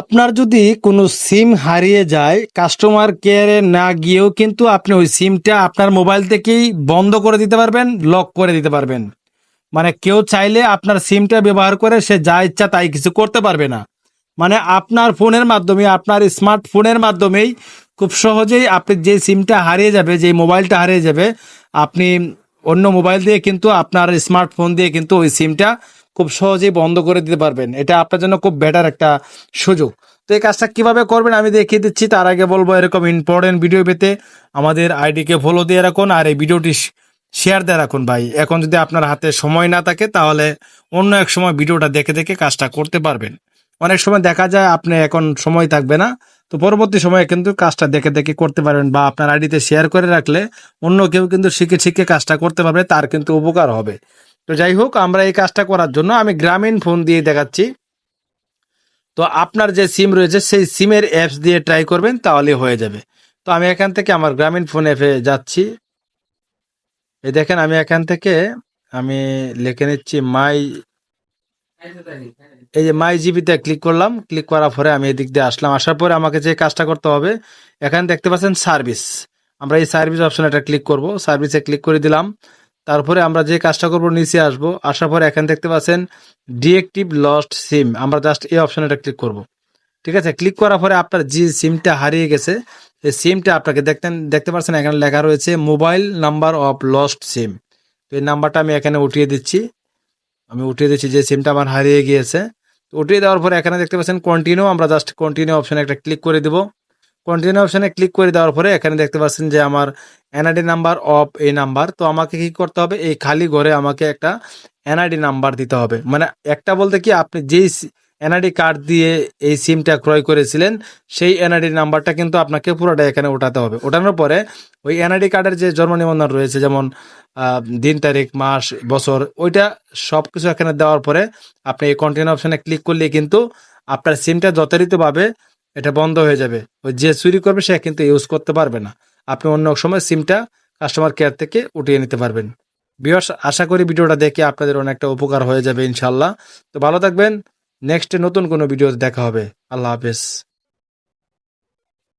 আপনার যদি কোনো সিম হারিয়ে যায় কাস্টমার কেয়ারে না গিয়েও কিন্তু আপনি ওই সিমটা আপনার মোবাইল থেকেই বন্ধ করে দিতে পারবেন লক করে দিতে পারবেন। মানে কেউ চাইলে আপনার সিমটা ব্যবহার করে সে যা ইচ্ছা তাই কিছু করতে পারবে না। মানে আপনার ফোনের মাধ্যমে, আপনার স্মার্টফোনের মাধ্যমেই খুব সহজেই আপনি যে সিমটা হারিয়ে যাবে, যে মোবাইলটা হারিয়ে যাবে, আপনি অন্য মোবাইল দিয়ে কিন্তু আপনার স্মার্টফোন দিয়ে কিন্তু ওই সিমটা খুব সহজেই বন্ধ করে দিতে পারবেন। এটা আপনার জন্য খুব বেটার একটা সুযোগ। তো এই কাজটা কীভাবে করবেন আমি দেখিয়ে দিচ্ছি। তার আগে বলব এরকম ইম্পর্টেন্ট ভিডিও পেতে আমাদের আইডিকে ফলো দিয়ে রাখুন আর এই ভিডিওটি শেয়ার দিয়ে রাখুন ভাই। এখন যদি আপনার হাতে সময় না থাকে তাহলে অন্য এক সময় ভিডিওটা দেখে দেখে কাজটা করতে পারবেন। অনেক সময় দেখা যায় আপনি এখন সময় থাকবে না, তো পরবর্তী সময়ে কিন্তু কাজটা দেখে দেখে করতে পারবেন বা আপনার আইডিতে শেয়ার করে রাখলে অন্য কেউ কিন্তু শিখে শিখে কাজটা করতে পারবে, তার কিন্তু উপকার হবে। তো যাই হোক, আমরা এই কাজটা করার জন্য আমি গ্রামীণ ফোন দিয়ে দেখাচ্ছি। তো আপনার যে সিম রয়েছে, সেই সিমের অ্যাপস দিয়ে ট্রাই করবেন, তাহলে হয়ে যাবে। তো আমি এখান থেকে আমার গ্রামীণ ফোন অ্যাপে যাচ্ছি। এই দেখেন, আমি এখান থেকে আমি লিখে নিচ্ছি মাই এই যে মাই জিবিতে ক্লিক করলাম। ক্লিক করার পরে আমি এদিক দিয়ে আসলাম। আসার পরে আমাকে যে কাজটা করতে হবে, এখানে দেখতে পাচ্ছেন সার্ভিস আমরা এই সার্ভিস অপশন এটা ক্লিক করব। সার্ভিসে ক্লিক করে দিলাম। তারপরে আমরা যে কাজটা করব, নিচে আসব। আসার পরে এখানে দেখতে পাচ্ছেন ডিএক্টিভ লস্ট সিম। আমরা জাস্ট এই অপশন এটা ক্লিক করব। ঠিক আছে? ক্লিক করার পরে আপনার যে সিমটা হারিয়ে গেছে, এই সিমটা আপনাকে দেখতেন, দেখতে পাচ্ছেন এখানে লেখা রয়েছে mobile number of lost SIM. তো এই নাম্বারটা আমি এখানে উঠিয়ে দিচ্ছি। আমি উঠিয়ে দিচ্ছি যে সিমটা আমার হারিয়ে গিয়েছে। তো উঠিয়ে দেওয়ার পরে এখানে দেখতে পাচ্ছেন কন্টিনিউ আমরা জাস্ট কন্টিনিউ অপশনে একটা ক্লিক করে দেবো। কন্টিনিউ অপশানে ক্লিক করে দেওয়ার পরে এখানে দেখতে পাচ্ছেন যে আমার এনআইডি নাম্বার অফ এই নাম্বার তো আমাকে কি করতে হবে? এই খালি ঘরে আমাকে একটা এনআইডি নাম্বার দিতে হবে। মানে একটা বলতে কি, আপনি যেই এনআইডি কার্ড দিয়ে এই সিমটা ক্রয় করেছিলেন, সেই এনআইডি নাম্বারটা কিন্তু আপনাকে পুরোটা এখানে ওঠাতে হবে। ওঠানোর পরে ওই এনআইডি কার্ডের যে জন্ম নিবন্ধন রয়েছে, যেমন দিন, তারিখ, মাস, বছর, ওইটা সব কিছু এখানে দেওয়ার পরে আপনি এই কন্টিনিউ অপশানে ক্লিক করলে কিন্তু আপনার সিমটা যথারীতভাবে এটা বন্ধ হয়ে যাবে। ওই যে চুরি করবে, সে কিন্তু ইউজ করতে পারবে না। আপনি অন্য সময় সিমটা কাস্টমার কেয়ার থেকে উঠিয়ে নিতে পারবেন। বিয়ার্স আশা করি ভিডিওটা দেখে আপনাদের অনেকটা উপকার হয়ে যাবে ইনশাল্লাহ তো ভালো থাকবেন। নেক্সটে নতুন কোনো ভিডিও দেখা হবে। আল্লাহ হাফেজ।